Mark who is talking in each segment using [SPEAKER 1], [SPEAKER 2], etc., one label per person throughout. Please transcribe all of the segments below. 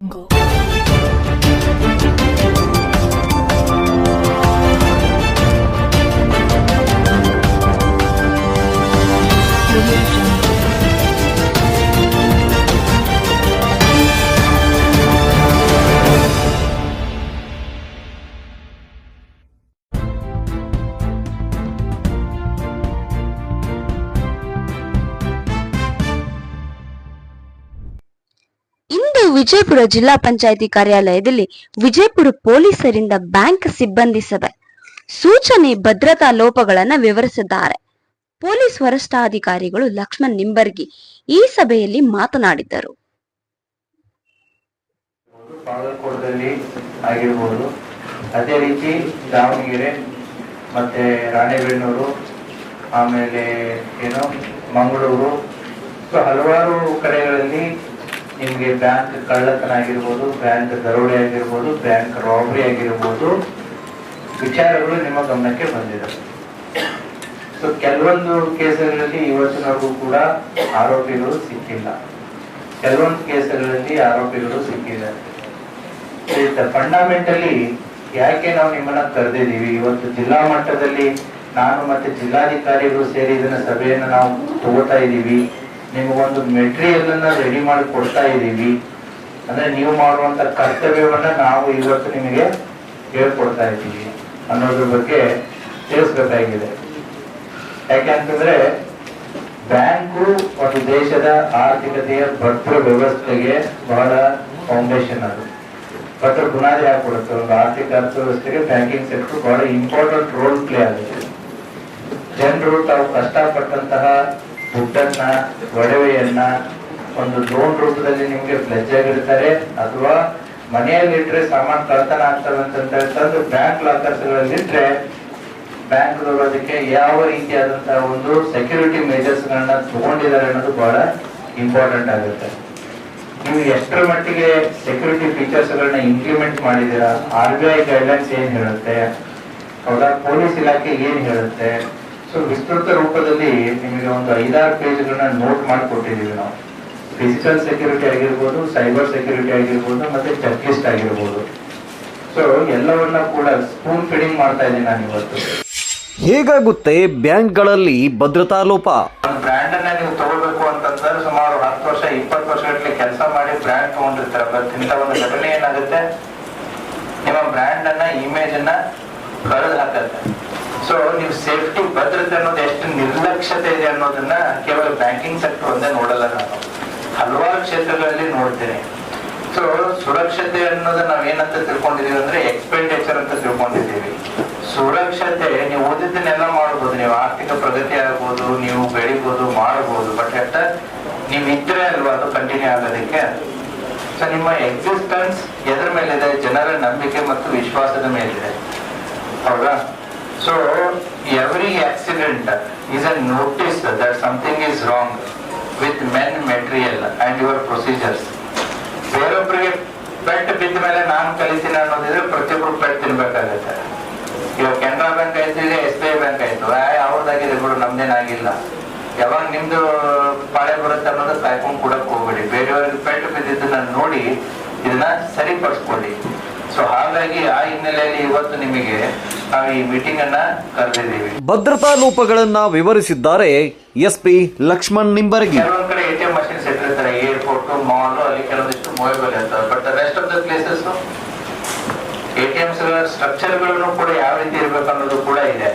[SPEAKER 1] ಇಂದು ವಿಜಯಪುರ ಜಿಲ್ಲಾ ಪಂಚಾಯಿತಿ ಕಾರ್ಯಾಲಯದಲ್ಲಿ ವಿಜಯಪುರ ಪೊಲೀಸರಿಂದ ಬ್ಯಾಂಕ್ ಸಿಬ್ಬಂದಿ ಸಭೆ. ಸೂಚನೆ, ಭದ್ರತಾ ಲೋಪಗಳನ್ನು ವಿವರಿಸಿದ್ದಾರೆ. ಪೊಲೀಸ್ ವರಿಷ್ಠಾಧಿಕಾರಿಗಳು ಲಕ್ಷ್ಮಣ್ ನಿಂಬರ್ಗಿ ಈ ಸಭೆಯಲ್ಲಿ ಮಾತನಾಡಿದ್ದರು.
[SPEAKER 2] ಅದೇ ರೀತಿ ದಾವಣಗೆರೆ ಮತ್ತೆ ರಾಣೆಬೆನ್ನೂರು, ಆಮೇಲೆ ಏನು ಮಂಗಳೂರು ಹಲವಾರು ಕಡೆಗಳಲ್ಲಿ ನಿಮಗೆ ಬ್ಯಾಂಕ್ ಕಳ್ಳತನ ಆಗಿರ್ಬೋದು, ಬ್ಯಾಂಕ್ ದರೋಡೆ ಆಗಿರ್ಬೋದು, ಬ್ಯಾಂಕ್ ರಾಬರಿ ಆಗಿರ್ಬೋದು, ವಿಚಾರಗಳು ನಿಮ್ಮ ಗಮನಕ್ಕೆ ಬಂದಿದೆ. ಸೊ ಕೆಲವೊಂದು ಕೇಸುಗಳಲ್ಲಿ ಇವತ್ತಿನವರೆಗೂ ಕೂಡ ಆರೋಪಿಗಳು ಸಿಕ್ಕಿಲ್ಲ. ಕೆಲವೊಂದು ಕೇಸುಗಳಲ್ಲಿ ಆರೋಪಿಗಳು ಸಿಕ್ಕಿದ್ದಾರೆ ಫಂಡಮೆಂಟಲಿ ಯಾಕೆ ನಾವು ನಿಮ್ಮನ್ನ ಕರೆದಿದ್ದೀವಿ? ಇವತ್ತು ಜಿಲ್ಲಾ ಮಟ್ಟದಲ್ಲಿ ನಾನು ಮತ್ತೆ ಜಿಲ್ಲಾಧಿಕಾರಿಗಳು ಸೇರಿ ಇದನ್ನ ಸಭೆಯನ್ನ ನಾವು ತಗೋತಾ ಇದ್ದೀವಿ. ನಿಮಗೊಂದು ಮೆಟೀರಿಯಲ್ ಅನ್ನ ರೆಡಿ ಮಾಡಿ ಕೊಡ್ತಾ ಇದ್ದೀವಿ. ಅಂದ್ರೆ ನೀವು ಮಾಡುವಂತ ಕರ್ತವ್ಯವನ್ನ ನಾವು ಇವತ್ತು ನಿಮಗೆ ಹೇಳ್ಕೊಡ್ತಾ ಇದ್ದೀವಿ ಅನ್ನೋದ್ರ ಬಗ್ಗೆ ತಿಳಿಸ್ಬೇಕಾಗಿದೆ. ಯಾಕೆಂತಂದ್ರೆ ಬ್ಯಾಂಕು ಒಂದು ದೇಶದ ಆರ್ಥಿಕತೆಯ ಭದ್ರ ವ್ಯವಸ್ಥೆಗೆ ಬಹಳ ಫೌಂಡೇಶನ್ ಅದು. ಭದ್ರ ಬುನಾದಿ ಹಾಕೊಡುತ್ತೆ ಒಂದು ಆರ್ಥಿಕ ಅರ್ಥವ್ಯವಸ್ಥೆಗೆ ಬ್ಯಾಂಕಿಂಗ್ ಸೆಕ್ಟರ್ ಬಹಳ ಇಂಪಾರ್ಟೆಂಟ್ ರೋಲ್ ಪ್ಲೇ ಆಗುತ್ತೆ. ಜನರು ತಾವು ಕಷ್ಟಪಟ್ಟಂತಹ ದುಡ್ಡನ್ನ ಒಡವೆಯನ್ನ ಒಂದು ಲೋನ್ ರೂಪದಲ್ಲಿ ನಿಮ್ಗೆ ಪ್ಲೆಜ್ ಆಗಿರ್ತಾರೆ ಅಥವಾ ಮನೆಯಲ್ಲಿ ಇಟ್ಟರೆ ಸಾಮಾನು ಕಳ್ತನ ಆಗ್ತವೆ ಅಂತ ಹೇಳ್ತಾರೆ ಬ್ಯಾಂಕ್ ಲಾಕರ್ಸ್ ಗಳಲ್ಲಿಟ್ರೆ ಬ್ಯಾಂಕ್ ಅದಕ್ಕೆ ಯಾವ ರೀತಿಯಾದಂತಹ ಒಂದು ಸೆಕ್ಯೂರಿಟಿ ಮೇಜರ್ಸ್ ಗಳನ್ನ ತಗೊಂಡಿದ್ದಾರೆ ಅನ್ನೋದು ಬಹಳ ಇಂಪಾರ್ಟೆಂಟ್ ಆಗುತ್ತೆ. ನೀವು ಎಷ್ಟರ ಮಟ್ಟಿಗೆ ಸೆಕ್ಯೂರಿಟಿ ಫೀಚರ್ಸ್ ಗಳನ್ನ ಇಂಪ್ಲಿಮೆಂಟ್ ಮಾಡಿದೀರಾ ಆರ್ ಬಿ ಐ ಗೈಡ್ಲೈನ್ಸ್ ಏನ್ ಹೇಳುತ್ತೆ? ಹೌದಾ ಪೊಲೀಸ್ ಇಲಾಖೆ ಏನ್ ಹೇಳುತ್ತೆ? ಸೊ ವಿಸ್ತೃತ ರೂಪದಲ್ಲಿ ನಿಮಗೆ ಒಂದು ಐದಾರು ಪೇಜ್ಗಳನ್ನ ನೋಟ್ ಮಾಡಿ ಕೊಟ್ಟಿದ್ದೀವಿ ನಾವು. ಫಿಸಿಕಲ್ ಸೆಕ್ಯೂರಿಟಿ ಆಗಿರ್ಬೋದು ಸೈಬರ್ ಸೆಕ್ಯೂರಿಟಿ ಆಗಿರ್ಬೋದು ಮತ್ತೆ ಚೆಕ್ ಲಿಸ್ಟ್ ಆಗಿರ್ಬೋದು. ಸೊ ಎಲ್ಲವನ್ನ ಕೂಡ ಸ್ಪೂನ್ ಫೀಡಿಂಗ್ ಮಾಡ್ತಾ ಇದ್ದೀನಿ ನಾನು ಇವತ್ತು.
[SPEAKER 3] ಹೇಗಾಗುತ್ತೆ ಬ್ಯಾಂಕ್ಗಳಲ್ಲಿ ಭದ್ರತಾ ಲೋಪ?
[SPEAKER 2] ಒಂದು ಬ್ರ್ಯಾಂಡ್ ಅನ್ನ ನೀವು ತಗೋಬೇಕು ಅಂತಂದ್ರೆ ಸುಮಾರು ಹತ್ತು ವರ್ಷ ಇಪ್ಪತ್ತು ವರ್ಷ ಗಟ್ಟಲೆ ಕೆಲಸ ಮಾಡಿ ಬ್ರ್ಯಾಂಡ್ ತಗೊಂಡಿರ್ತಾರೆ. ಬಟ್ ಇಂಥ ಒಂದು ಘಟನೆ ಏನಾಗುತ್ತೆ? ನಿಮ್ಮ ಬ್ರ್ಯಾಂಡ್ ಅನ್ನ ಇಮೇಜ್ ಅನ್ನ ಹಾಕತ್ತೆ ಸೊ ನೀವು ಸೇಫ್ಟಿ ಭದ್ರತೆ ಅನ್ನೋದು ಎಷ್ಟು ನಿರ್ಲಕ್ಷ್ಯತೆ ಇದೆ ಅನ್ನೋದನ್ನ ಕೇವಲ ಬ್ಯಾಂಕಿಂಗ್ ಸೆಕ್ಟರ್ ಒಂದೇ ನೋಡಲ್ಲ ನಾನು ಹಲವಾರು ಕ್ಷೇತ್ರಗಳಲ್ಲಿ ನೋಡ್ತೇನೆ ಸೊ ಸುರಕ್ಷತೆ ಅನ್ನೋದು ನಾವ್ ಏನಂತ ತಿಳ್ಕೊಂಡಿದೀವಿ ಅಂದ್ರೆ ಎಕ್ಸ್ಪೆಂಡಿಚರ್ ಅಂತ ತಿಳ್ಕೊಂಡಿದ್ದೀವಿ. ಸುರಕ್ಷತೆ, ನೀವು ಓದಿದ್ದನ್ನೆಲ್ಲ ಮಾಡ್ಬೋದು. ನೀವು ಆರ್ಥಿಕ ಪ್ರಗತಿ ಆಗ್ಬೋದು, ನೀವು ಬೆಳಿಬೋದು ಮಾಡಬಹುದು ಬಟ್ ಅಟ್ ನೀವು ಇದ್ರೆ ಅಲ್ವಾ ಅದು ಕಂಟಿನ್ಯೂ ಆಗೋದಕ್ಕೆ? ಸೊ ನಿಮ್ಮ ಎಕ್ಸಿಸ್ಟೆನ್ಸ್ ಎದ್ರ ಮೇಲಿದೆ, ಜನರ ನಂಬಿಕೆ ಮತ್ತು ವಿಶ್ವಾಸದ ಮೇಲಿದೆ. ಹೌದಾ? So every accident is a notice that something is wrong with men material and your procedures ಬೇರೊಬ್ಬರಿಗೆ ಪೆಟ್ ಬಿದ್ದ ಮೇಲೆ ನಾನು ಕಲಿತೀನಿ ಅನ್ನೋದಿದ್ರೆ ಪ್ರತಿಯೊಬ್ಬರು ಪೆಟ್ ತಿನ್ಬೇಕಾಗತ್ತೆ. ಇವಾಗ ಕೆನರಾ ಬ್ಯಾಂಕ್ ಆಯ್ತು, ಈಗ ಎಸ್ ಬಿ ಐ ಬ್ಯಾಂಕ್ ಆಯ್ತು. ಅವ್ರದ್ದಾಗಿದೆ ಬಿಡು ನಮ್ದೇನಾಗಿಲ್ಲ ಯಾವಾಗ ನಿಮ್ದು ಪಾಳೆ ಬರುತ್ತೆ ಅನ್ನೋದು ಕಾಯ್ಕೊಂಡು ಕೂಡ ಹೋಗ್ಬೇಡಿ. ಬೇರೆಯವ್ರಿಗೆ ಪೆಟ್ಟು ಬಿದ್ದಿದ್ದನ್ನ ನೋಡಿ ಇದನ್ನ ಸರಿಪಡಿಸ್ಕೊಳ್ಳಿ. ಸೊ ಹಾಗಾಗಿ ಆ ಹಿನ್ನೆಲೆಯಲ್ಲಿ ಇವತ್ತು ನಿಮಗೆ ನಾವು ಈ ಮೀಟಿಂಗ್ ಅನ್ನ ಕರೆದಿದ್ದೀವಿ.
[SPEAKER 3] ಭದ್ರತಾ ಲೋಪಗಳನ್ನ ವಿವರಿಸಿದ್ದಾರೆ ಎಸ್ಪಿ ಲಕ್ಷ್ಮಣ್ ನಿಂಬರ್ಗಿ.
[SPEAKER 2] ಕೆಲವೊಂದ್ ಕಡೆ ಎ ಟಿ ಎಂ ಮಷಿನ್ಸ್ ಇಟ್ಟಿರ್ತಾರೆ ಏರ್ಪೋರ್ಟ್ ಮಾಲ್ ಅಲ್ಲಿ ಕೆಲವೊಂದಿಷ್ಟು ಮೊಬೈಲ್ ಇರ್ತವೆ. But rest of the places A T Ms ಸ್ಟ್ರಕ್ಚರ್ಗಳನ್ನು ಕೂಡ ಯಾವ ರೀತಿ ಇರಬೇಕು ಅನ್ನೋದು ಕೂಡ ಇದೆ.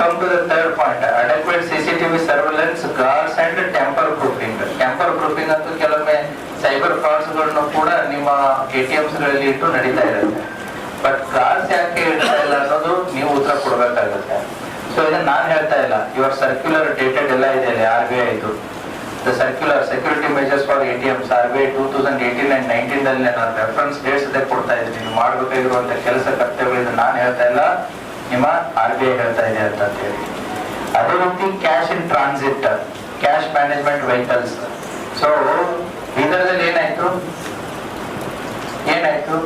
[SPEAKER 2] Come to the third point adequate CCTV surveillance guards and tamper proofing tamper proofing ಅಂತೂ ಕೆಲವೊಮ್ಮೆ ಸೈಬರ್ ಫ್ರಾಡ್ಸ್ಗಳನ್ನು ಕೂಡ ನಿಮ್ಮ ಎ ಟಿ ಎಂಸ್ಗಳಲ್ಲಿ ಇಟ್ಟು ನಡೀತಾ ಇರುತ್ತೆ. ಬಟ್ ಗಾರ್ಡ್ಸ್ ಯಾಕೆ ಹೇಳ್ತಾ ಇಲ್ಲ ಅನ್ನೋದು ನೀವು ಉತ್ತರ ಕೊಡ್ಬೇಕಾಗುತ್ತೆ. ಸೊ ಇದನ್ನ ನಾನ್ ಹೇಳ್ತಾ ಇಲ್ಲ. ಯುವರ್ ಸರ್ಕ್ಯುಲರ್ ಡೇಟೆಡ್ ಎಲ್ಲ ಇದೆ ಆರ್ ಬಿ ಐ ಇದು the. Circular security measures for A T Ms R B I two thousand eighteen and nineteen ಅಲ್ಲಿ ನಾನು ರೆಫರೆನ್ಸ್ ಡೇಟ್ಸ್ ಅದೇ ಕೊಡ್ತಾ ಇದ್ದೀನಿ. ನೀವು ಮಾಡಬೇಕಾಗಿರುವಂತ ಕೆಲಸ ಕರ್ತವ್ಯಗಳಿಂದ ನಾನು ಹೇಳ್ತಾ ಇಲ್ಲ. ನಿಮ್ಮ ಆರ್ ಬಿ ಐ ಹೇಳ್ತಾ ಇದೆ ಅಂತ ಹೇಳಿ ಅದೇ ರೀತಿ cash in transit cash management vehicles so ಬೀದರ್ದಲ್ಲಿ ಏನಾಯ್ತು? ಏನಾಯ್ತು?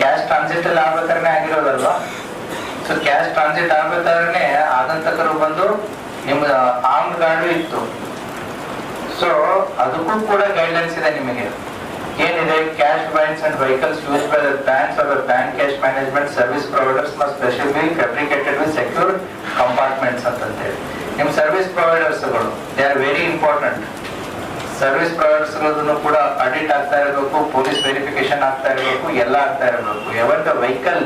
[SPEAKER 2] ಕ್ಯಾಶ್ ಟ್ರಾನ್ಸಿಟ್ ಅಲ್ಲಿ ಆಗ್ಬೇಕಾದ್ರೆ ಆಗಿರೋದಲ್ವಾ? ಸೊ ಕ್ಯಾಶ್ ಟ್ರಾನ್ಸಿಟ್ ಆಗ್ಬೇಕಾದ್ರೆ ಆಗಂತಕರು ಬಂದು ನಿಮ್ಮ ಆರ್ಮ್ ಗಾರ್ಡು ಇತ್ತು. ಸೊ ಅದಕ್ಕೂ ಕೂಡ ಗೈಡ್ಲೈನ್ಸ್ ಇದೆ ನಿಮಗೆ. ಏನಿದೆ? Cash banks and vehicles use by the banks or bank cash management service providers must specially fabricated with secure compartments ಅಂತಂತೇಳಿ. ನಿಮ್ಮ service ಪ್ರೊವೈಡರ್ಸ್ಗಳು they are very important service providers ಕೂಡ audit ಆಗ್ತಾ ಇರಬೇಕು, ಪೊಲೀಸ್ ವೆರಿಫಿಕೇಶನ್ ಆಗ್ತಾ ಇರಬೇಕು, ಎಲ್ಲ ಆಗ್ತಾ ಇರಬೇಕು. ಯಾವಾಗ ವೆಹಿಕಲ್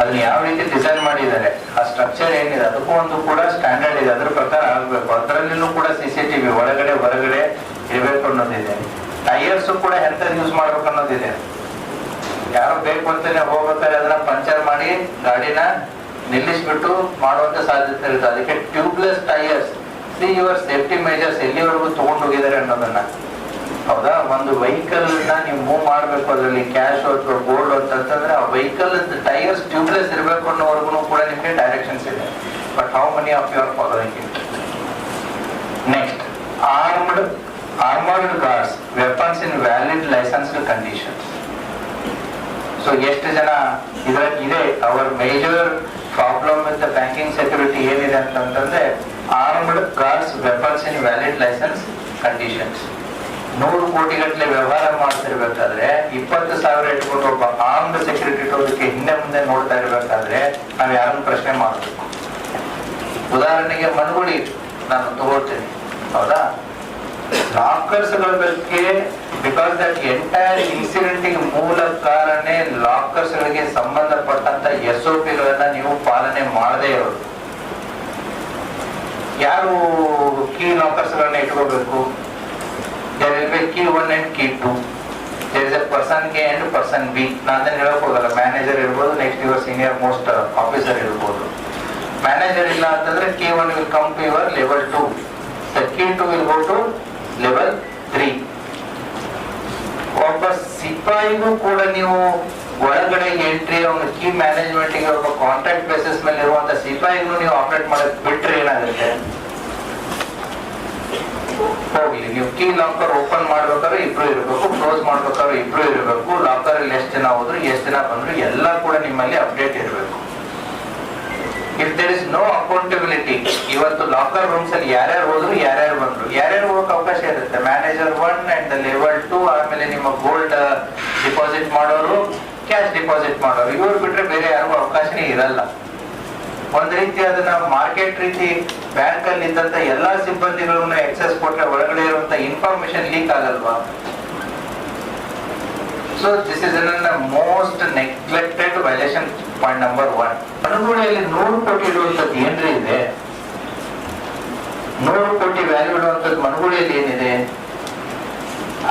[SPEAKER 2] ಅದನ್ನ ಯಾವ ರೀತಿ ಡಿಸೈನ್ ಮಾಡಿದ್ದಾರೆ, ಆ ಸ್ಟ್ರಕ್ಚರ್ ಏನಿದೆ, ಅದಕ್ಕೂ ಒಂದು ಕೂಡ ಸ್ಟ್ಯಾಂಡರ್ಡ್ ಇದೆ, ಅದ್ರ ಪ್ರಕಾರ ಆಗಬೇಕು. ಅದರಲ್ಲಿನೂ ಕೂಡ ಸಿ ಸಿ ಟಿವಿ ಒಳಗಡೆ, ಹೊರಗಡೆ ಇರಬೇಕು ಅನ್ನೋದಿದೆ. ಟೈರ್ಸ್ ಕೂಡ ಎಂತ ಯೂಸ್ ಮಾಡ್ಬೇಕು ಅನ್ನೋದಿದೆ. ಯಾರು ಬೇಕು ಅಂತಾನೆ ಹೋಗ್ಬೇಕಾದ್ರೆ ಅದನ್ನ ಪಂಚರ್ ಮಾಡಿ ಗಾಡಿನ ನಿಲ್ಲಿಸ್ಬಿಟ್ಟು ಮಾಡುವಂತ ಸಾಧ್ಯತೆ ಇರುತ್ತೆ. ಅದಕ್ಕೆ tubeless tyres see your safety measures ಎಲ್ಲಿವರೆಗೂ ತಗೊಂಡು ಹೋಗಿದ್ದಾರೆ ಅನ್ನೋದನ್ನ. ಹೌದಾ? ಒಂದು ವೆಹಿಕಲ್ನ ನೀವು ಮೂವ್ ಮಾಡ್ಬೇಕು, ಅದರಲ್ಲಿ ಕ್ಯಾಶ್ ಅಥವಾ ಗೋಲ್ಡ್ ಅಂತಂದ್ರೆ ಆ ವೆಹಿಕಲ್ ಟೈರ್ಸ್ ಟ್ಯೂಬ್ಲೆಸ್ ಇರಬೇಕು ಅನ್ನೋವರೆಗೂ ಕೂಡ ನಿಮಗೆ ಡೈರೆಕ್ಷನ್ಸ್ ಇದೆ. But how many of your following next armed armoured cars weapons in valid licensed conditions so ಎಷ್ಟು ಜನ ಇದ್ರ, ಇದೆ our major problem with banking security ಏನಿದೆ ಅಂತಂತಂದ್ರೆ armed guards weapons in valid license conditions ನೂರು ಕೋಟಿ ಗಟ್ಟಲೆ ವ್ಯವಹಾರ ಮಾಡ್ತಿರ್ಬೇಕಾದ್ರೆ, ಇಪ್ಪತ್ತು ಸಾವಿರ ಇಟ್ಕೊಂಡು ಒಬ್ಬ ಆರ್ಮ್ಡ್ ಸೆಕ್ಯೂರಿಟಿ ಇಟ್ಟೋದಕ್ಕೆ ಹಿಂದೆ ಮುಂದೆ ನೋಡ್ತಾ ಇರಬೇಕಾದ್ರೆ ನಾವು ಯಾರನ್ನು ಪ್ರಶ್ನೆ ಮಾಡಬೇಕು? ಉದಾಹರಣೆಗೆ ಮನುಗುಳಿ, ನಾನು ತಗೊಳ್ತೇನೆ. ಹೌದಾ? ಲಾಕರ್ಸ್ಗಳ ಬಗ್ಗೆ ಬಿಕಾಸ್ ದಟ್ ಎಂಟೈರ್ ಇನ್ಸಿಡೆಂಟ್ ಮೂಲ ಕಾರಣ ಲಾಕರ್ಸ್ಗಳಿಗೆ ಸಂಬಂಧಪಟ್ಟಂತ ಎಸ್ ಒ ಪಿಗಳನ್ನ ನೀವು ಪಾಲನೆ ಮಾಡದೇ ಇರೋದು. ಯಾರು ಕೀ ಲಾಕರ್ಸ್ ಗಳನ್ನ ಇಟ್ಕೋಬೇಕು? There key one and key two person K and person B ನಾನು ಹೇಳಕ್ ಹೋಗಲ್ಲ. ಮ್ಯಾನೇಜರ್ ಇರ್ಬೋದು next your senior most officer ಇರ್ಬೋದು. ಮ್ಯಾನೇಜರ್ ಇಲ್ಲ ಅಂತಂದ್ರೆ K one will come to your level two the key two will go to level three ಒಬ್ಬ ಸಿಪಾಯಿಗೂ ಕೂಡ ನೀವು ಒಳಗಡೆ ಎಂಟ್ರಿ ಅವನ ಕೀ ಮ್ಯಾನೇಜ್ಮೆಂಟ್ಗೆ ಒಬ್ಬ ಕಾಂಟ್ರಾಕ್ಟ್ ಬೇಸಿಸ್ ಮೇಲೆ ಇರುವಂತ ಸಿಪಾಯಿಗೂ ನೀವು ಆಪರೇಟ್ ಮಾಡಕ್ ಬಿಟ್ರೆ ಏನಾಗುತ್ತೆ? ಹೋಗ್ಲಿ, ನೀವು ಕೀ ಲಾಕರ್ ಓಪನ್ ಮಾಡ್ಬೇಕಾದ್ರೆ ಇಬ್ರು ಇರಬೇಕು ಕ್ಲೋಸ್ ಮಾಡ್ಬೇಕಾದ್ರೆ ಇಬ್ರು ಇರಬೇಕು ಲಾಕರ್ ಅಲ್ಲಿ ಎಷ್ಟು ಜನ ಹೋದ್ರು, ಎಷ್ಟು ಜನ ಬಂದ್ರು, ಎಲ್ಲ ಕೂಡ ನಿಮ್ಮಲ್ಲಿ ಅಪ್ಡೇಟ್ ಇರಬೇಕು. If there is no accountability ಇವತ್ತು ಲಾಕರ್ ರೂಮ್ಸ್ ಅಲ್ಲಿ ಯಾರ್ಯಾರು ಹೋದ್ರು, ಯಾರ್ಯಾರು ಬಂದ್ರು. ಯಾರ್ಯಾರು ಹೋಗಕ್ ಅವಕಾಶ ಇರುತ್ತೆ? Manager one and level two ಆಮೇಲೆ ನಿಮ್ಮ ಗೋಲ್ಡ್ ಡಿಪಾಸಿಟ್ ಮಾಡೋರು ಕ್ಯಾಶ್ ಡಿಪಾಸಿಟ್ ಮಾಡೋರು. ಇವ್ರು ಬಿಟ್ರೆ ಬೇರೆ ಯಾರಿಗೂ ಅವಕಾಶನೇ ಇರಲ್ಲ. ಒಂದ್ ರೀತಿ ಅದನ್ನ ಮಾರ್ಕೆಟ್ ರೀತಿ ಬ್ಯಾಂಕ್ ಅಲ್ಲಿ ಇದ್ದಂತ ಎಲ್ಲಾ ಸಿಬ್ಬಂದಿಗಳನ್ನ ಎಕ್ಸೆಸ್ ಕೊಟ್ರೆ ಒಳಗಡೆ ಇರುವಂತ ಇನ್ಫಾರ್ಮೇಶನ್ ಲೀಕ್ ಆಗಲ್ವಾ? So this is most neglected violation point number one ಅನುಗುಣೆಯಲ್ಲಿ ನೂರು ಕೋಟಿ ಇರುವಂತದ್ದು ಏನ್ರಿ ಇದೆ? ನೂರು ಕೋಟಿ ವ್ಯಾಲ್ಯೂ ಇರುವಂತದ್ದು ಮನುಗುಳಿಯಲ್ಲಿ ಏನಿದೆ?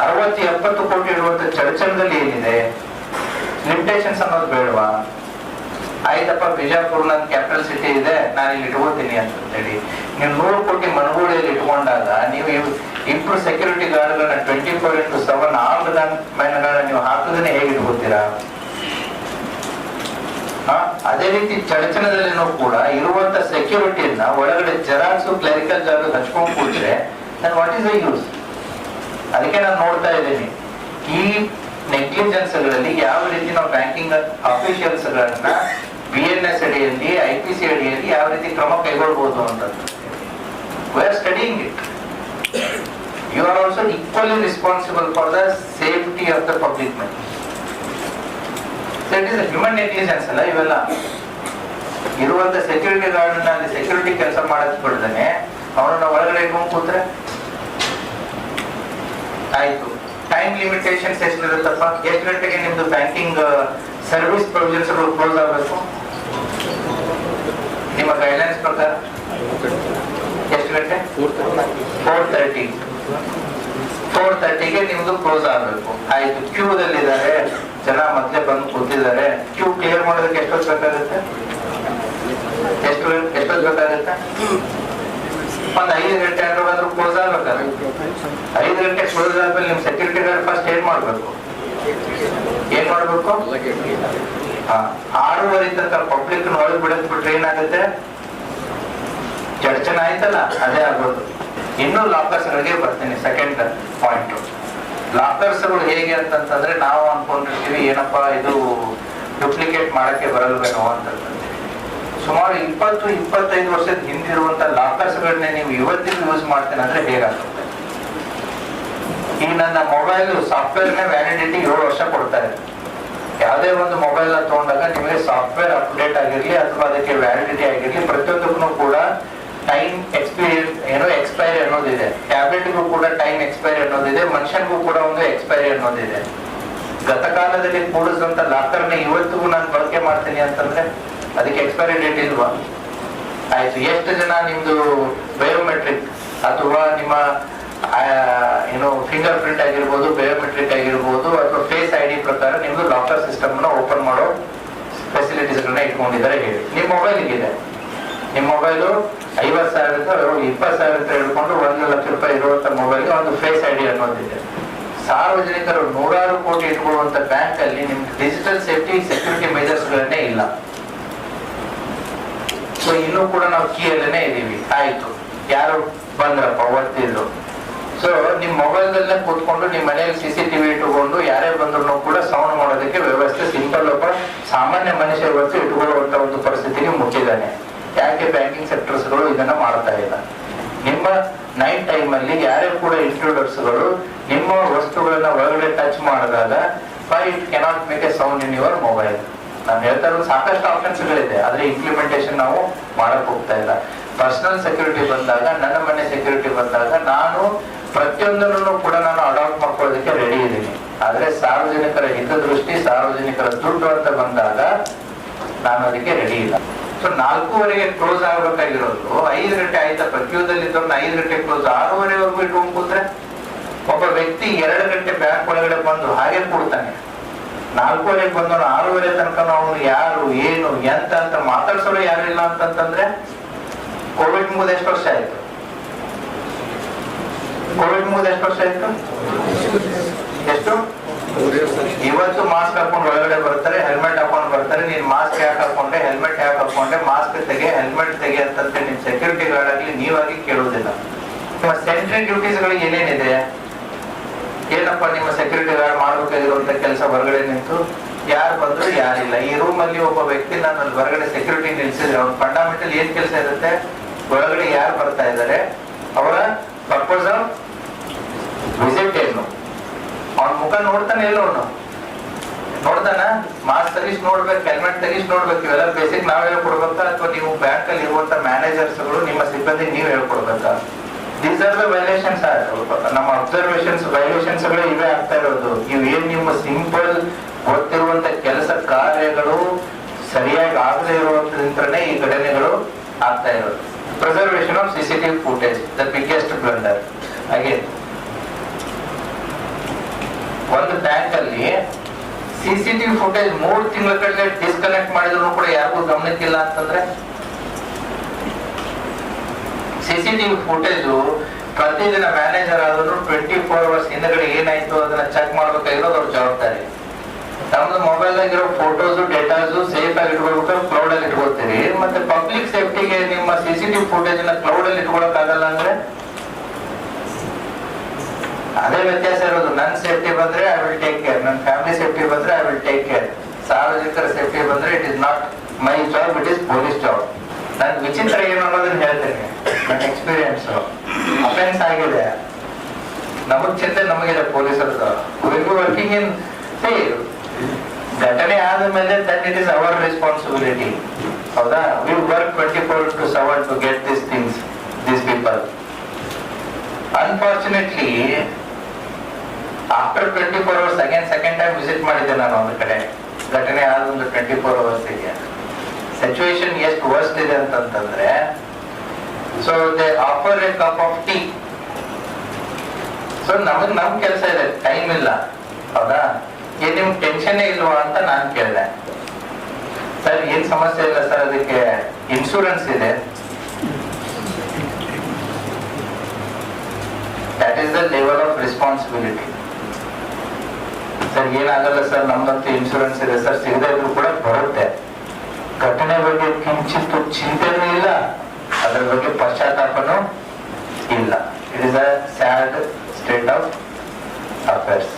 [SPEAKER 2] ಅರವತ್ತು, ಎಪ್ಪತ್ತು ಕೋಟಿ ಇರುವಂತ ಚಡಚಣದಲ್ಲಿ ಏನಿದೆ? ಲಿಮಿಟೇಷನ್ಸ್ ಅನ್ನೋದು ಬೇಡವಾ? ಆಯ್ತಪ್ಪ ಬಿಜಾಪುರ್ ನನ್ನ ಕ್ಯಾಪಿಟಲ್ ಸಿಟಿ ಇದೆ ನಾನು ಇಲ್ಲಿ ಇಟ್ಕೋತೀನಿ ಅಂತ ಹೇಳಿ. ನೀವು ನೂರು ಕೋಟಿ ಮನಗೂಡಿಯಲ್ಲಿ ಇಟ್ಕೊಂಡಾಗ ನೀವು ಇಬ್ರು security ಗಾರ್ಡ್ಗಳನ್ನ twenty four into seven armed ಮ್ಯಾನ್ಗಳನ್ನ ನೀವು ಹಾಕಿದ್ರೆ ಹೇಗೆ ಹಾ, ಅದೇ ರೀತಿ ಚಡಚಣದಲ್ಲಿನೂ ಕೂಡ ಇರುವಂತ ಸೆಕ್ಯೂರಿಟಿಯನ್ನ ಒಳಗಡೆ ಜೆರಾಕ್ಸ್ ಕ್ಲರಿಕಲ್ ಜಾಗ ಹಚ್ಕೊಂಡ್ ಕೂತ್ರೆ then what is the use ಅದಕ್ಕೆ ನಾನು ನೋಡ್ತಾ ಇದ್ದೀನಿ. ಈ ನೆಗ್ಲಿಜೆನ್ಸ್ಗಳಲ್ಲಿ ಯಾವ ರೀತಿ ನಾವು ಬ್ಯಾಂಕಿಂಗ್ ಅಫಿಷಿಯಲ್ಸ್ ಗಳನ್ನ ಬಿ ಎನ್ ಎಸ್ ಅಡಿಯಲ್ಲಿ ಐ ಪಿ ಸಿ ಅಡಿಯಲ್ಲಿ ಯಾವ ರೀತಿ ಕ್ರಮ ಕೈಗೊಳ್ಬಹುದು ಅಂತ we are studying it you are also equally responsible for the safety of the public money that is human negligence ಅಲ್ಲ, ಇವೆಲ್ಲ. ಇರುವಂತ ಸೆಕ್ಯೂರಿಟಿ ಗಾರ್ಡ್ ಅಲ್ಲಿ ಸೆಕ್ಯೂರಿಟಿ ಕೆಲಸ ಮಾಡಕ್ ಬಿಡ್ದೇನೆ ಅವನನ್ನ ಒಳಗಡೆ ಕೂತ್ರೆ, ಆಯ್ತು. ಟೈಮ್ ಲಿಮಿಟೇಷನ್ಸ್ ಎಷ್ಟಿರುತ್ತಪ್ಪ ಎಷ್ಟು ಗಂಟೆಗೆ ನಿಮ್ದು ಬ್ಯಾಂಕಿಂಗ್ ಸರ್ವಿಸ್ ಪ್ರೊವಿಷನ್ಸ್ ಕ್ಲೋಸ್ ಆಗಬೇಕು? ನಿಮ್ಮ ಗೈಡ್ಲೈನ್ಸ್ ಪ್ರಕಾರ? ಎಷ್ಟು ಗಂಟೆ? ಫೋರ್ ತರ್ಟಿ ಫೋರ್ ತರ್ಟಿಗೆ ನಿಮ್ದು ಕ್ಲೋಸ್ ಆಗಬೇಕು. ಆಯ್ತು ಕ್ಯೂ ದಲ್ಲಿದ್ದಾರೆ. ಜನ ಮೊದಲೇ ಬಂದು ಕೂತಿದ್ದಾರೆ. ಕ್ಯೂ ಕ್ಲಿಯರ್ ಮಾಡೋದಕ್ಕೆ ಎಷ್ಟೊತ್ತು ಬೇಕಾಗುತ್ತೆ? ಎಷ್ಟು ಎಷ್ಟೊತ್ತು ಬೇಕಾಗುತ್ತೆ? ಒಂದ್ ಐದು ಗಂಟೆ ಆದ್ರೂ ಕ್ಲೋಸ್ ಆಗ್ಬೇಕಲ್ಲ ಐದು ಗಂಟೆ ಕ್ಲೋಸ್ ಆದ್ಮೇಲೆ ನಿಮ್ ಸೆಕ್ಯೂರಿಟಿ ಗಾರ್ಡ್ ಫಸ್ಟ್ ಏನ್ ಮಾಡ್ಬೇಕು? ಏನ್ ಮಾಡ್ಬೇಕು? ಹಾ ಆರೂವರೆ ತನಕ ಪಬ್ಲಿಕ್ ಒಳಗೆ ಬಿಡಕ್ ಬಿಟ್ರೆ ಏನಾಗುತ್ತೆ ಚರ್ಚನ ಆಯ್ತಲ್ಲ, ಅದೇ ಆಗ್ಬೋದು ಇನ್ನು ಲಾಕರ್ಸ್ ಗಳಿಗೆ ಬರ್ತೀನಿ ಸೆಕೆಂಡ್ ಪಾಯಿಂಟ್ ಲಾಕರ್ಸ್ಗಳು ಹೇಗೆ ಅಂತಂತಂದ್ರೆ ನಾವು ಅನ್ಕೊಂಡಿರ್ತೀವಿ, ಏನಪ್ಪಾ ಇದು ಡೂಪ್ಲಿಕೇಟ್ ಮಾಡಕ್ಕೆ ಬರಲ್ವೇನೋ ಅಂತಂದ್ರೆ ಸುಮಾರು ಇಪ್ಪತ್ತು, ಇಪ್ಪತ್ತೈದು ವರ್ಷದ ಹಿಂದಿರುವಂತ ಲಾಕರ್ಸ್ಗಳನ್ನೇ ನೀವು ಇವತ್ತಿನ ಯೂಸ್ ಮಾಡ್ತೇನೆ ಅಂದ್ರೆ ಹೇಗಾಗುತ್ತೆ ಈ ನನ್ನ ಮೊಬೈಲ್ ಸಾಫ್ಟ್ವೇರ್ನ ವ್ಯಾಲಿಡಿಟಿ ಏಳು ವರ್ಷ ಕೊಡ್ತಾರೆ ಯಾವುದೇ ಒಂದು ಮೊಬೈಲ್ ತಗೊಂಡಾಗ ನಿಮಗೆ ಸಾಫ್ಟ್ವೇರ್ ಅಪ್ಡೇಟ್ ಆಗಿರ್ಲಿ ಅಥವಾ ಅದಕ್ಕೆ ವ್ಯಾಲಿಡಿಟಿ ಆಗಿರ್ಲಿ ಪ್ರತಿಯೊಂದಕ್ಕೂ ಕೂಡ ಟೈಮ್ ಎಕ್ಸ್ಪೀರಿಯನ್ಸ್ ಏನೋ ಎಕ್ಸ್ಪೈರಿ ಅನ್ನೋದಿದೆ. ಟ್ಯಾಬ್ಲೆಟ್ಗೂ ಕೂಡ ಟೈಮ್ ಎಕ್ಸ್ಪೈರಿ ಅನ್ನೋದಿದೆ. ಮನುಷ್ಯನಿಗೂ ಕೂಡ ಒಂದು ಎಕ್ಸ್ಪೈರಿ ಅನ್ನೋದಿದೆ. ಗತಕಾಲದಲ್ಲಿ ಕೂಡಿಸಿದಂತ ಲಾಕರ್ನ ಇವತ್ತಿಗೂ ನಾನು ಬಳಕೆ ಮಾಡ್ತೀನಿ ಅಂತಂದ್ರೆ ಅದಕ್ಕೆ ಎಕ್ಸ್ಪೈರಿ ಡೇಟ್ ಇಲ್ವಾ? ಆಯ್ತು, ಎಷ್ಟು ಜನ ನಿಮ್ದು ಬಯೋಮೆಟ್ರಿಕ್ ಅಥವಾ ನಿಮ್ಮ ಏನು ಫಿಂಗರ್ ಪ್ರಿಂಟ್ ಆಗಿರ್ಬೋದು ಬಯೋಮೆಟ್ರಿಕ್ ಆಗಿರ್ಬೋದು ಅಥವಾ ಫೇಸ್ ಐ ಡಿ ಪ್ರಕಾರ ನಿಮ್ದು ಲಾಕರ್ ಸಿಸ್ಟಮ್ನ ಓಪನ್ ಮಾಡೋ ಫೆಸಿಲಿಟೀಸ್ ಗಳನ್ನ ಇಟ್ಕೊಂಡಿದ್ದಾರೆ ಹೇಳಿ. ನಿಮ್ಮ ಮೊಬೈಲ್ ಇದೆ ನಿಮ್ಮ ಮೊಬೈಲು ಐವತ್ ಸಾವಿರದ ಇಪ್ಪತ್ತು ಸಾವಿರ ಅಂತ ಹೇಳ್ಕೊಂಡು ಒಂದು ಲಕ್ಷ ರೂಪಾಯಿ ಇರುವಂತ ಮೊಬೈಲ್ ಒಂದು ಫೇಸ್ ಐ ಡಿ ಅನ್ನೋದಿದೆ. ಸಾರ್ವಜನಿಕರು ನೂರಾರು ಕೋಟಿ ಇಟ್ಕೊಳ್ಳುವಂತ ಬ್ಯಾಂಕ್ ಅಲ್ಲಿ ನಿಮ್ಗೆ ಡಿಜಿಟಲ್ ಸೇಫ್ಟಿ ಸೆಕ್ಯೂರಿಟಿ ಮೆಜರ್ಸ್ ಗಳನ್ನೇ ಇಲ್ಲ. ಸೊ ಇನ್ನೂ ಕೂಡ ನಾವು ಕೀಯಲ್ಲೇ ಇದೀವಿ ಆಯ್ತು. ಯಾರು ಬಂದ್ರಪ್ಪ, ಒತ್ತಿದ್ರು. ಸೊ ನಿಮ್ ಮೊಬೈಲ್ದಲ್ಲೇ ಕೂತ್ಕೊಂಡು ನಿಮ್ ಮನೆಯಲ್ಲಿ ಸಿ ಸಿ ಟಿವಿ ಇಟ್ಟುಕೊಂಡು ಯಾರೇ ಬಂದ್ರು ಕೂಡ ಸೌಂಡ್ ಮಾಡೋದಕ್ಕೆ ವ್ಯವಸ್ಥೆ ಸಿಂಪಲ್ ಒಬ್ಬ ಸಾಮಾನ್ಯ ಮನುಷ್ಯ ಇವತ್ತು ಇಟ್ಕೊಳ್ಳುವಂತ ಒಂದು ಪರಿಸ್ಥಿತಿಗೆ ಮುಟ್ಟಿದ್ದಾನೆ. ಯಾಕೆ ಬ್ಯಾಂಕಿಂಗ್ ಸೆಕ್ಟರ್ಸ್ಗಳು ಇದನ್ನ ಮಾಡ್ತಾ ಇಲ್ಲ? ನಿಮ್ಮ ನೈಟ್ ಟೈಮ್ ಅಲ್ಲಿ ಯಾರೇ ಕೂಡ ಇಂಟ್ರೂಡರ್ಸ್ಗಳು ನಿಮ್ಮ ವಸ್ತುಗಳನ್ನ ಒಳಗಡೆ ಟಚ್ ಮಾಡಿದಾಗ by it cannot make a sound in your mobile ನಾನು ಹೇಳ್ತಾ ಇರೋದು ಸಾಕಷ್ಟು ಆಪ್ಷನ್ಸ್ಗಳಿದೆ ಆದ್ರೆ ಇಂಪ್ಲಿಮೆಂಟೇಷನ್ ನಾವು ಮಾಡಕ್ ಹೋಗ್ತಾ ಇಲ್ಲ. ಪರ್ಸನಲ್ ಸೆಕ್ಯೂರಿಟಿ ಬಂದಾಗ, ನನ್ನ ಮನೆ ಸೆಕ್ಯೂರಿಟಿ ಬಂದಾಗ ನಾನು ಪ್ರತಿಯೊಂದನ್ನು ಕೂಡ ನಾನು ಅಡಾಪ್ಟ್ ಮಾಡ್ಕೊಳ್ಳೋದಕ್ಕೆ ರೆಡಿ ಇದ್ದೀನಿ. ಆದ್ರೆ ಸಾರ್ವಜನಿಕರ ಹಿತದೃಷ್ಟಿ, ಸಾರ್ವಜನಿಕರ ದುಡ್ಡು ಅಂತ ಬಂದಾಗ ನಾನು ಅದಕ್ಕೆ ರೆಡಿ ಇಲ್ಲ. ಸೊ ನಾಲ್ಕೂವರೆಗೆ ಕ್ಲೋಸ್ ಆಗ್ಬೇಕಾಗಿರೋದು. ಐದು ಗಂಟೆ ಆಯ್ತಾ? ಪ್ರತಿಯೊಂದಲ್ಲಿ ಇದ್ದವ್ರನ್ನ ಐದು ಗಂಟೆ ಕ್ಲೋಸ್ ಆರೂವರೆವರೆಗೂ ಇಟ್ಕೊಂಡು ಕೂತ್ರೆ ಒಬ್ಬ ವ್ಯಕ್ತಿ ಎರಡು ಗಂಟೆ ಬ್ಯಾಂಕ್ ಒಳಗಡೆ ಬಂದು ಹಾಗೆ ಕೊಡ್ತಾನೆ. ನಾಲ್ಕೂವರೆಗೆ ಬಂದವನು ಆರೂವರೆ ತನಕ ಅವನು ಯಾರು, ಏನು ಎಂತ ಅಂತ ಮಾತಾಡ್ಸೋರು ಯಾರು ಇಲ್ಲ ಅಂತಂತಂದ್ರೆ ಕೋವಿಡ್ ಮುಗಿದ ಎಷ್ಟು ವರ್ಷ ಆಯ್ತು? ಕೋವಿಡ್ ಮುಗಿದ ಎಷ್ಟು ವರ್ಷ ಆಯ್ತು? ಎಷ್ಟು? ಇವತ್ತು ಮಾಸ್ಕ್ ಹಾಕೊಂಡು ಒಳಗಡೆ ಬರ್ತಾರೆ, ಹೆಲ್ಮೆಟ್ ಹಾಕೊಂಡು ಬರ್ತಾರೆ, ನೀನ್ ಮಾಸ್ಕ್ ಯಾಕೆ ಹಾಕೊಂಡೆ, ಹೆಲ್ಮೆಟ್ ಯಾಕೆ ಹಾಕೊಂಡೆ, ಮಾಸ್ಕ್ ತೆಗೆ, ಹೆಲ್ಮೆಟ್ ತೆಗೆ ಅಂತಂದ್ರೆ ನಿಮ್ ಸೆಕ್ಯೂರಿಟಿ ಗಾರ್ಡ್ ಆಗ್ಲಿ ನೀವಾಗಿ ಕೇಳುವುದಿಲ್ಲ ನಿಮ್ಮ ಸೆಂಟ್ರಿ ಡ್ಯೂಟೀಸ್ ಗಳಿಗೆ ಏನೇನಿದೆ? ಏನಪ್ಪ ನಿಮ್ಮ ಸೆಕ್ಯೂರಿಟಿ ಗಾರ್ಡ್ ಮಾಡಬೇಕಾಗಿರುವಂತ ಕೆಲಸ ಹೊರಗಡೆ ನಿಂತು, ಯಾರು ಬಂದ್ರು ಯಾರಿಲ್ಲ. ಈ ರೂಮ್ ಅಲ್ಲಿ ಒಬ್ಬ ವ್ಯಕ್ತಿ ನಾನು ಹೊರಗಡೆ ಸೆಕ್ಯೂರಿಟಿ ನಿಲ್ಸಿದ್ರೆ ಅವ್ನ ಫಂಡಾಮೆಂಟಲ್ ಏನ್ ಕೆಲಸ ಇರುತ್ತೆ? ಒಳಗಡೆ ಯಾರು ಬರ್ತಾ ಇದ್ದಾರೆ ಅವರ ಪರ್ಪಸ್ ವಿಸಿಟ್ ಏನು? ಅವ್ನ ಮುಖ ನೋಡ್ತಾನೆ ಇಲ್ಲ ಅವನು. ನೋಡ್ತಾನ? ಮಾಸ್ಕ್ ತೆಗಿಸ್ ನೋಡ್ಬೇಕು ಹೆಲ್ಮೆಟ್ ತೆಗಿಸ್ ನೋಡ್ಬೇಕು, ಇವೆಲ್ಲ ಬೇಸಿಕ್ ನಾವ್ ಹೇಳ್ಕೊಡ್ಬೇಕಾ? ಅಥವಾ ನೀವು ಬ್ಯಾಂಕ್ ಅಲ್ಲಿ ಇರುವಂತ ಮ್ಯಾನೇಜರ್ಸ್ಗಳು, ನಿಮ್ಮ ಸಿಬ್ಬಂದಿ ನೀವ್ ಹೇಳ್ಕೊಡ್ಬೇಕಾ? ದೀಸ್ ಆರ್ ದ ವೈಲೇಷನ್ಸ್ ನಮ್ಮ ಅಬ್ಸರ್ವೇಷನ್ಸ್ ವೈಲೇಷನ್ಸ್ ಇವೇ ಆಗ್ತಾ ಇರೋದು ಇವ್ ಏನ್ ನಿಮ್ಮ ಸಿಂಪಲ್ ಗೊತ್ತಿರುವಂತ ಕೆಲಸ ಕಾರ್ಯಗಳು ಸರಿಯಾಗಿ ಆಗದೆ ಇರುವಂತದಿಂದನೇ ಈ ಘಟನೆಗಳು ಆಗ್ತಾ ಇರೋದು. Preservation of CCTV footage the biggest blunder ಹಾಗೆ ಒಂದು ಬ್ಯಾಂಕ್ ಅಲ್ಲಿ ಸಿಸಿಟಿವಿ ಫುಟೇಜ್ ಮೂರು ತಿಂಗಳ ಕಡೆ ಡಿಸ್ಕನೆಕ್ಟ್ ಮಾಡಿದ್ರು ಕೂಡ ಯಾರಿಗೂ ಗಮನಕ್ಕಿಲ್ಲ ಅಂತಂದ್ರೆ ಸಿಸಿಟಿವಿ ಫುಟೇಜ್ ಪ್ರತಿದಿನ ಮ್ಯಾನೇಜರ್ ಆದರೂ ಟ್ವೆಂಟಿ ಫೋರ್ ಅವರ್ಸ್ ಹಿಂದಗಡೆ ಏನಾಯ್ತು ಅದನ್ನ ಚೆಕ್ ಮಾಡ್ಬೇಕಾಗಿರೋದು ಅವ್ರ ಜವಾಬ್ದಾರಿ. ನಮ್ದು ಮೊಬೈಲ್ ಆಗಿರೋ ಫೋಟೋಸ್ ಡೇಟಾಸ್ ಸೇಫ್ ಆಗಿ ಇಟ್ಕೊಳ್ಬೇಕು ಕ್ಲೌಡ್ ಅಲ್ಲಿ ಇಟ್ಕೊಳ್ತೀರಿ ಮತ್ತೆ ಪಬ್ಲಿಕ್ ಸೇಫ್ಟಿಗೆ ನಿಮ್ಮ ಸಿಸಿಟಿವಿ ಫುಟೇಜ್ನ ಕ್ಲೌಡ್ ಅಲ್ಲಿ ಇಟ್ಕೊಳಕ್ ಆಗಲ್ಲ ಅಂದ್ರೆ? ಅದೇ ವ್ಯತ್ಯಾಸ ಇರೋದು. ನನ್ ಸೇಫ್ಟಿ ಬಂದ್ರೆ ಐ ವಿಲ್ ಟೇಕ್ ಕೇರ್ ನನ್ ಫ್ಯಾಮಿಲಿ ಸೇಫ್ಟಿ ಬಂದ್ರೆ ಐ ವಿಲ್ ಟೇಕ್ ಕೇರ್ ಸಾರ್ವಜನಿಕರ ಸೇಫ್ಟಿ ಬಂದ್ರೆ it is not my job it is police job ನನ್ ವಿಚಿತ್ರ ಏನು ಅನ್ನೋದನ್ನ ಹೇಳ್ತೇನೆ. ನನ್ನ ಎಕ್ಸ್ಪೀರಿಯನ್ಸ್ ಅಫೆನ್ಸ್ ಆಗಿದೆ. ನಮಗ್ ಚಿಂತೆ ನಮಗಿದೆ ಪೊಲೀಸರದ್ದು. ವಿಲ್ ವರ್ಕಿಂಗ್ ಇನ್ ಘಟನೆ ಆದ ಮೇಲೆ that it is our responsibility ಹೌದಾ? We work twenty four to seven to get this things this people unfortunately after twenty four hours again second time visit ಮಾಡಿದ್ದೆ ನಾನು ಒಂದು ಕಡೆ. ಘಟನೆ ಆದ ಒಂದು ಟ್ವೆಂಟಿ ಫೋರ್ ಅವರ್ಸ್ಗೆ ಸಿಚುವೇಶನ್ ಎಷ್ಟು ವರ್ಸ್ಟ್ ಇದೆ ಅಂತಂತಂದ್ರೆ so they offer a cup of tea so ನಮಗ್ ನಮ್ ಕೆಲಸ ಇದೆ ಟೈಮ್ ಇಲ್ಲ. ಹೌದಾ? ಏನ್ ನಿಮ್ ಟೆನ್ಷನ್ ಇಲ್ವಾ ಅಂತ ನಾನ್ ಕೇಳಿದೆ. ಸರ್, ಏನ್ ಸಮಸ್ಯೆ ಇಲ್ಲ ಸರ್, ಅದಕ್ಕೆ ಇನ್ಶೂರೆನ್ಸ್ ಇದೆ. That is the level of responsibility sir, ಏನಾಗಲ್ಲ ಸರ್ ನಮ್ದಂತೂ ಇನ್ಶೂರೆನ್ಸ್ ಇದೆ. ಸರ್, ಸಿಗದೇ ಇದ್ರು ಕೂಡ ಬರುತ್ತೆ. ಘಟನೆ ಬಗ್ಗೆ ಕಿಂಚಿತ್ತು ಚಿಂತನೆ ಇಲ್ಲ. ಅದರ ಬಗ್ಗೆ ಪಶ್ಚಾತ್ತಾಪನು ಇಲ್ಲ. It is a sad state of affairs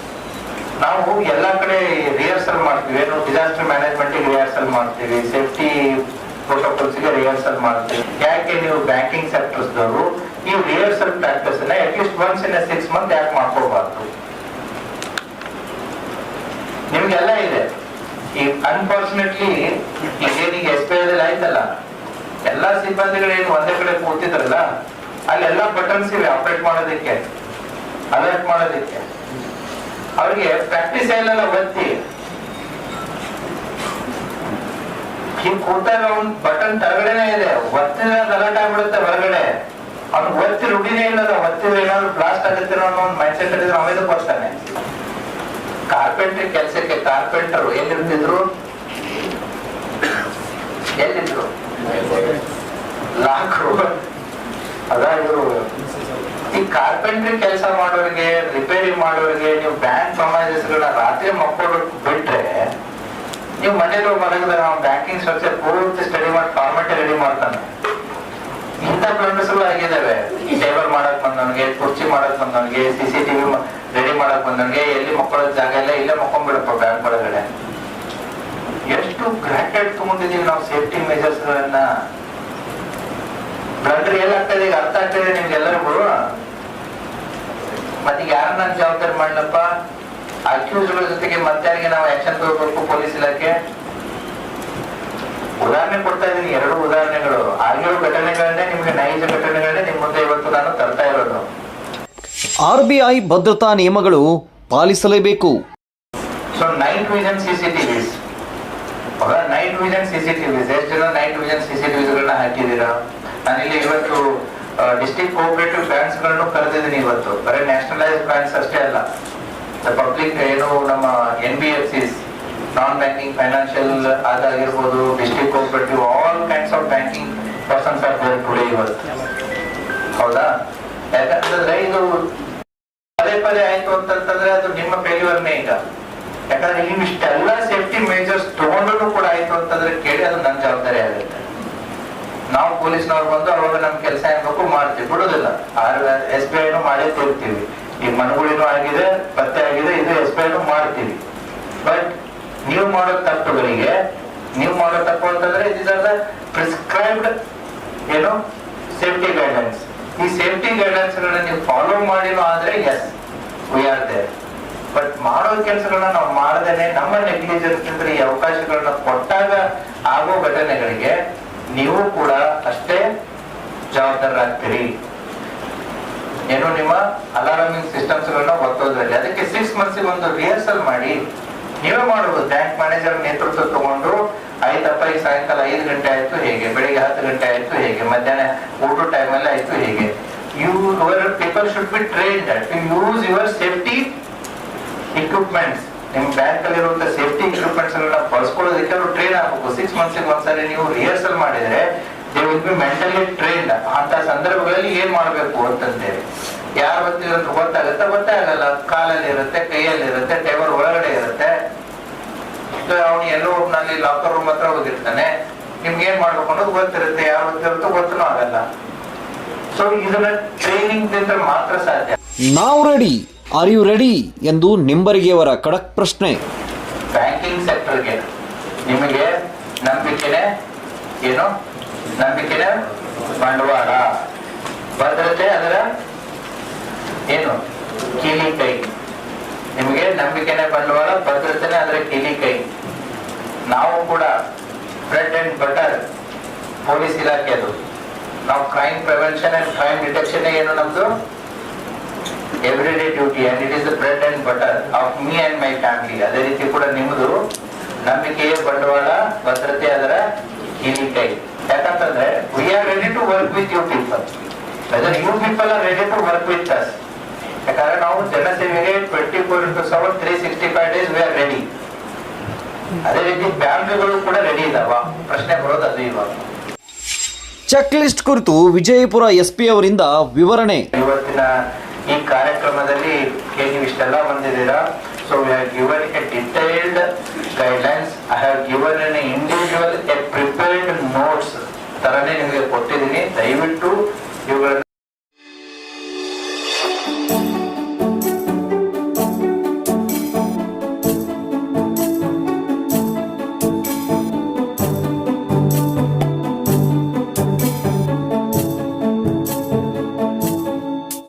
[SPEAKER 2] ನಾವು ಎಲ್ಲಾ ಕಡೆ ರಿಹರ್ಸಲ್ ಮಾಡ್ತೀವಿ. ಏನು ಡಿಸಾಸ್ಟರ್ ಮ್ಯಾನೇಜ್ಮೆಂಟ್ ರಿಹರ್ಸಲ್ ಮಾಡ್ತೀವಿ. ಸೇಫ್ಟಿ ಪ್ರೋಟೋಕಾಲ್ಸ್ಗೆ ರಿಹರ್ಸಲ್ ಮಾಡ್ತೀವಿ. ಯಾಕೆ ನೀವು ಬ್ಯಾಂಕಿಂಗ್ ಸೆಕ್ಟರ್ಸ್ ದವರು? ಈ rehearsal practice at least once in six month ಯಾಕೆ ಮಾಡ್ಕೋಬಾರ್ದು ನಿಮ್ಗೆಲ್ಲ ಇದೆ ಈ ಅನ್ಫಾರ್ಚುನೇಟ್ಲಿ ಏನೀಗ ಎಸ್ ಪಿ ಆಯ್ತಲ್ಲ? ಎಲ್ಲಾ ಸಿಬ್ಬಂದಿಗಳೇನು ಒಂದೇ ಕಡೆ ಕೂತಿದ್ರಲ್ಲ ಅಲ್ಲೆಲ್ಲ ಬಟನ್ಸ್ ಇವೆ ಆಪರೇಟ್ ಮಾಡೋದಕ್ಕೆ ಅಲರ್ಟ್ ಮಾಡೋದಕ್ಕೆ. ಅವ್ರಿಗೆ ಪ್ರಾಕ್ಟೀಸ್ ಏನಲ್ಲ ಒತ್ತಿ ಹಿಂಗ್ ಕೂತಾಗ ಅವ್ನ್ ಬಟನ್ ತಳಗಡೆನೆ ಇದೆ. ಒತ್ತಿದ ಅಲರ್ಟ್ ಆಗ್ಬಿಡುತ್ತೆ ಹೊರಗಡೆ. ಅವ್ನ್ ಒತ್ತಿ ರುಡಿನೇ ಇಲ್ಲ ಒತ್ತಿದ್ರೆ ಏನಾದ್ರು ಬ್ಲಾಸ್ಟ್ ಆಗುತ್ತೆ ಅನ್ನೋ ಒಂದು ಮೈಂಡ್ ಸೆಟ್ ಇದ್ರೆ ಅವೇದು ಬರ್ತಾನೆ ಕಾರ್ಪೆಂಟ್ರಿ ಕೆಲಸಕ್ಕೆ ಕಾರ್ಪೆಂಟರ್ ಎಲ್ಲಿರ್ತಿದ್ರು? ಎಲ್ಲಿದ್ರು? ಲಾಕ್ರು ಅದ ಇವರು. ಈ ಕಾರ್ಪೆಂಟ್ರಿ ಕೆಲಸ ಮಾಡೋರಿಗೆ ರಿಪೇರಿ ಮಾಡೋರಿಗೆ ನೀವು ಬ್ಯಾಂಕ್ ಪ್ರಮಾಣಿಸ್ಗಳನ್ನ ರಾತ್ರಿ ಮಕ್ಕಳು ಬಿಟ್ರೆ ನೀವು ಮನೇಲಿ ಮಲಗಿದ ನಾವು ಬ್ಯಾಂಕಿಂಗ್ ಸ್ಟ್ರಕ್ಚರ್ ಪೂರ್ತಿ ಸ್ಟಡಿ ಮಾಡಿ ಫಾರ್ಮೆಟ್ ರೆಡಿ ಮಾಡ್ತಾನೆ. ಇಂಥ ಪ್ಲಾಂಟ್ಸ್ಗಳು ಆಗಿದ್ದಾವೆ ಟೇಬಲ್ ಮಾಡಕ್ ಬಂದವನಿಗೆ, ಕುರ್ಚಿ ಮಾಡಕ್ ಬಂದವನಿಗೆ ಸಿ ಸಿ ಟಿವಿ ರೆಡಿ ಮಾಡಕ್ ಬಂದಂಗೆ ಎಲ್ಲಿ ಮಕ್ಕಳ ಜಾಗ ಇಲ್ಲ, ಇಲ್ಲೇ ಮಕ್ಕೊಂಡ್ಬಿಡಪ್ಪ ಬ್ಯಾಂಕ್ ಒಳಗಡೆ. ಎಷ್ಟು ಗ್ರಾಂಟೆಡ್ ತಗೊಂಡಿದೀವಿ ನಾವು ಸೇಫ್ಟಿ ಮೆಜರ್ಸ್ ಗಳನ್ನ. ಬ್ರದರ್, ಏನಾಗ್ತದೆ ಈಗ ಅರ್ಥ ಆಗ್ತದೆ ನಿಮ್ಗೆಲ್ಲರಿಗೂ ಮತ್ತೆ ಯಾರು ನಾನು ಜವಾಬ್ದಾರಿ ಮಾಡ್ಲಪ್ಪ? ಅಕ್ಯೂಸ್ಗಳ ಜೊತೆಗೆ ಮತ್ತಾರಿಗೆ ನಾವು ಆಕ್ಷನ್ ತಗೋಬೇಕು ಪೊಲೀಸ್ ಇಲಾಖೆ. ಉದಾಹರಣೆ ಕೊಡ್ತಾ ಇದ್ದೀನಿ, ಎರಡು ಉದಾಹರಣೆಗಳು. ಆಗಿರೋ ಘಟನೆಗಳನ್ನೇ ನಿಮ್ಗೆ ನೈಜ ಘಟನೆಗಳನ್ನೇ ನಿಮ್ಮ ಮುಂದೆ ಇವತ್ತು ನಾನು ತರ್ತಾ ಇರೋದು.
[SPEAKER 3] ಆರ್ ಬಿ ಐ ಭದ್ರತಾ ನಿಯಮಗಳು ಪಾಲಿಸಲೇಬೇಕು.
[SPEAKER 2] So night vision CCTVs night vision CCTVs ಎಷ್ಟು ಜನ ನೈಟ್ ವಿಷನ್ ಸಿಸಿಟಿವಿಸ್ ಗಳನ್ನ ಹಾಕಿದ್ದೀರಾ? ನಾನಿಲ್ಲಿ ಇವತ್ತು ಡಿಸ್ಟ್ರಿಕ್ಟ್ ಕೋಆಪರೇಟಿವ್ ಬ್ಯಾಂಕ್ಸ್ಗಳನ್ನು ಕರೆದಿದ್ದೀನಿ ಇವತ್ತು. ಬರೀ ನ್ಯಾಷನಲೈಸ್ ಬ್ಯಾಂಕ್ಸ್ ಅಷ್ಟೇ ಅಲ್ಲ. ಪಬ್ಲಿಕ್ ಏನು ನಮ್ಮ N B F Cs non banking financial ಅದಾಗಿರ್ಬೋದು district cooperative all kinds of banking persons are there today ಇವತ್ತು. ಹೌದಾ? ಯಾಕಂತಂದ್ರೆ ಇದು ಪದೇ ಪದೇ ಆಯ್ತು ಅಂತಂತಂದ್ರೆ ಅದು ನಿಮ್ಮ ಫೇಲ್ಯೂರ್ನೇ ಈಗ. ಯಾಕಂದ್ರೆ ನೀವು ಇಷ್ಟೆಲ್ಲ ಸೇಫ್ಟಿ ಮೇಜರ್ಸ್ ತಗೊಂಡ್ರು ಕೂಡ ಆಯ್ತು ಅಂತಂದ್ರೆ ಕೇಳಿ ಅದು ನನ್ನ ಜವಾಬ್ದಾರಿ ಆಗುತ್ತೆ. ನಾವು ಪೊಲೀಸ್ನವ್ರು ಬಂದು ಅವಾಗ ನಮ್ ಕೆಲಸ ಏನ್ಬೇಕು ಮಾಡ್ತೀವಿ. ಬಿಡುದಿಲ್ಲ. ಆರ್ ಎಸ್ ಬಿ ಐನು ಮಾಡಿ ತಿರ್ತೀವಿ. ಈ ಮನಗುಳಿನೂ ಆಗಿದೆ, ಪತ್ತೆ ಆಗಿದೆ, ಇದು ಎಸ್ ಬಿ ಐನು ಮಾಡ್ತೀವಿ. ಬಟ್ ನೀವು ಮಾಡೋ ತಪ್ಪುಗಳಿಗೆ, ನೀವು ಮಾಡೋ ತಪ್ಪು ಅಂತಂದ್ರೆ ಇಟ್ ಆರ್ ದ ಪ್ರಿಸ್ಕ್ರೈಬ್ಡ್ ಏನು ಸೇಫ್ಟಿ ಗೈಡ್ಲೈನ್ಸ್ ಈ ಸೇಫ್ಟಿ ಗೈಡೆನ್ಸ್ ಗಳನ್ನ ನೀವು ಫಾಲೋ ಮಾಡಿಲ್ಲ ಆದ್ರೆ yes we are there but ಮಾಡೋ ಕೆಲಸಗಳನ್ನ ನಾವು ಮಾಡದೇನೆ ನಮ್ಮ ನೆಗ್ಲಿಜೆನ್ಸ್ ಅಂದ್ರೆ ಈ ಅವಕಾಶಗಳನ್ನ ಕೊಟ್ಟಾಗ ಆಗೋ ಘಟನೆಗಳಿಗೆ ನೀವು ಕೂಡ ಅಷ್ಟೇ ಜವಾಬ್ದಾರರಾಗ್ತೀರಿ ಏನು ನಿಮ್ಮ ಅಲಾರಾಮಿಂಗ್ ಸಿಸ್ಟಮ್ಸ್ ಗಳನ್ನ ಒತ್ತೋದ್ರಲ್ಲಿ? ಅದಕ್ಕೆ ಸಿಕ್ಸ್ ಮಂತ್ಸ್ ಒಂದು ರಿಹರ್ಸಲ್ ಮಾಡಿ, ನೀವೇ ಮಾಡುವುದು ಬ್ಯಾಂಕ್ ಮ್ಯಾನೇಜರ್ ನೇತೃತ್ವ ತಗೊಂಡು ಆಯ್ತಪ್ಪ ಈಗ ಸಾಯಂಕಾಲ ಐದು ಗಂಟೆ ಆಯ್ತು ಹೇಗೆ? ಬೆಳಿಗ್ಗೆ ಹತ್ತು ಗಂಟೆ ಆಯ್ತು ಹೇಗೆ? ಮಧ್ಯಾಹ್ನ ಊಟ ಟೈಮ್ ಟೈಮಲ್ಲಿ ಆಯ್ತು ಹೇಗೆ? You your people should be trained to use your safety equipments ನಿಮ್ ಬ್ಯಾಂಕ್ ಅಲ್ಲಿ ಇರುವಂತ ಸೇಫ್ಟಿ ಇಕ್ವಿಪ್ಮೆಂಟ್ಸ್ ಗಳನ್ನ ಬಳಸ್ಕೊಳ್ಳೋದಕ್ಕೆ ಅವರು ಟ್ರೈನ್ ಆಗಬೇಕು. ಸಿಕ್ಸ್ ಮಂತ್ಸ್ ಒಂದ್ಸರಿ ನೀವು ರಿಹರ್ಸಲ್ ಮಾಡಿದ್ರೆ they will be mentally trained ಅಂತ ಸಂದರ್ಭಗಳಲ್ಲಿ ಏನ್ ಮಾಡ್ಬೇಕು ಅಂತಂತೇಳಿ ಯಾರು ಗೊತ್ತಿರೋದು ಗೊತ್ತಾಗುತ್ತೆ? ಗೊತ್ತೇ ಆಗಲ್ಲ. ಕಾಲಲ್ಲಿ ಇರುತ್ತೆ ಕೈಯಲ್ಲಿ ಇರುತ್ತೆ ಟೇಬಲ್ ಒಳಗಡೆ ಇರುತ್ತೆ. ಅವನು ಎಲ್ಲೋ ಒಬ್ನಲ್ಲಿ ಲಾಕರ್ ರೂಮ್ ಹತ್ರ ಹೋಗಿರ್ತಾನೆ ನಿಮ್ಗೆ ಏನ್ ಮಾಡ್ಬೇಕು ಅನ್ನೋದು ಗೊತ್ತಿರುತ್ತೆ. ಯಾರು ಗೊತ್ತಿರುತ್ತೋ ಗೊತ್ತನೂ ಆಗಲ್ಲ. ಸೊ ಇದನ್ನ ಟ್ರೈನಿಂಗ್ ಮಾತ್ರ ಸಾಧ್ಯ.
[SPEAKER 3] ನಾವು ರೆಡಿ ಆರ್ ಯು ರೆಡಿ ಎಂದು ನಿಂಬರಿಗೆಯವರ ಖಡಕ್ ಪ್ರಶ್ನೆ.
[SPEAKER 2] ಬ್ಯಾಂಕಿಂಗ್ ಸೆಕ್ಟರ್ಗೆ ನಿಮಗೆ ನಂಬಿಕೆನೆ ಏನು? ನಂಬಿಕೆನೆ ಬಂಡವಾಳ. ಭದ್ರತೆ ಅದರ ಏನು? ಕೀಲಿ ಕೈ ನಿಮಗೆ ನಂಬಿಕೆನೆ ಬಂಡವಾಳ ಭದ್ರತೆನೆ ಅದರ ಕೀಲಿ ಕೈ ನಾವು ಕೂಡ ಬ್ರೆಡ್ ಅಂಡ್ ಬಟರ್ ಪೊಲೀಸ್ ಇಲಾಖೆ ಅದು. ನಾವು crime prevention and crime detection ಏನು ನಮ್ದು? Everyday duty and it is the bread and butter of me and my family ಅದೇ ರೀತಿ ಕೂಡ ನಿಮ್ಮದು ನಂಬಿಕೆಯ ಬಂಡವಾಳ, ಭದ್ರತೆ ಅದರ ಕೈ ಯಾಕಂತಂದ್ರೆ we are ready to work with you people whether you people are ready to work with us ಯಾಕಂದ್ರೆ ನಾವು ಜನಸೇವೆಗೆ twenty four into seven three sixty five days we are ready ಅದೇ ರೀತಿ ಬ್ಯಾಂಕ್ಗಳು ಕೂಡ ರೆಡಿ ಇದಾವ ಪ್ರಶ್ನೆ ಬರೋದು ಅದು ಇವಾಗ.
[SPEAKER 3] ಚೆಕ್ ಲಿಸ್ಟ್ ಕುರಿತು ವಿಜಯಪುರ ಎಸ್ಪಿ ಅವರಿಂದ ವಿವರಣೆ.
[SPEAKER 2] ಇವತ್ತಿನ ಈ ಕಾರ್ಯಕ್ರಮದಲ್ಲಿ ನೀವು ಇಷ್ಟೆಲ್ಲ ಬಂದಿದ್ದೀರಾ? So we have given a detailed guidelines I have given an individual a prepared notes ತರನೇ ನಿಮಗೆ ಕೊಟ್ಟಿದ್ದೀನಿ. ದಯವಿಟ್ಟು ಇವುಗಳನ್ನ